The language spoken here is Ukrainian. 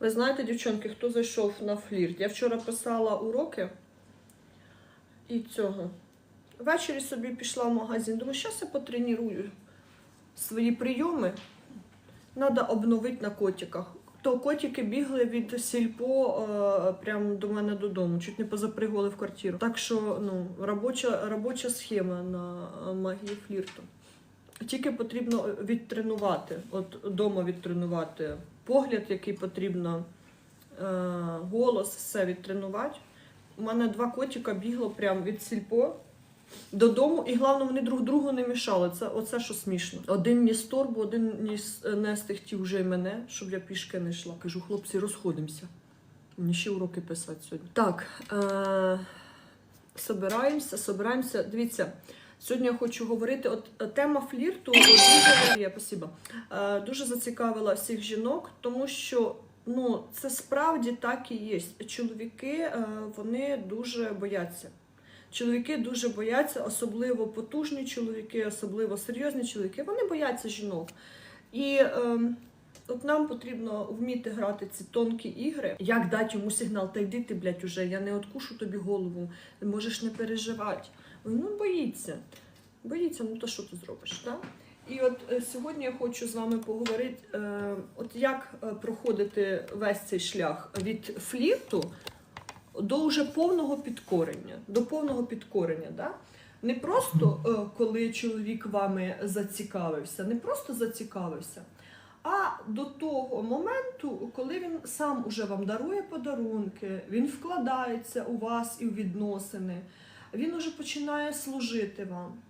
Ви знаєте, дівчонки, хто зайшов на флірт? Я вчора писала уроки і цього. Ввечері собі пішла в магазин. Думаю, зараз я потренірую свої прийоми. Треба обновити на котиках. То котики бігли від сільпо е, прямо до мене додому, чуть не позапригували в квартиру. Так що ну, робоча, робоча схема на магії флірту. Тільки потрібно відтренувати, от вдома відтренувати погляд, який потрібно, е, голос, все відтренувати. У мене два котика бігло прямо від сільпо додому, і головне, вони друг другу не мішали. Це оце що смішно. Один ніс торбу, один ніс е, нести хотів вже й мене, щоб я пішки не йшла. Кажу, хлопці, розходимося. Мені ще уроки писати сьогодні. Так, е- собираємося, собираємося. Дивіться. Сьогодні я хочу говорити. От е, тема флірту дуже спасибо, е, дуже зацікавила всіх жінок, тому що ну це справді так і є. Чоловіки е, вони дуже бояться. Чоловіки дуже бояться, особливо потужні чоловіки, особливо серйозні чоловіки. Вони бояться жінок. І е, от нам потрібно вміти грати ці тонкі ігри. Як дати йому сигнал, та йди ти, блядь, уже, я не откушу тобі голову, можеш не переживати. Ну, боїться. Боїться, ну то що ти зробиш? Так? І от е, сьогодні я хочу з вами поговорити, е, от як е, проходити весь цей шлях від флірту до вже повного підкорення. До повного підкорення. Да? Не просто е, коли чоловік вами зацікавився, не просто зацікавився, а до того моменту, коли він сам уже вам дарує подарунки, він вкладається у вас і у відносини, він уже починає служити вам.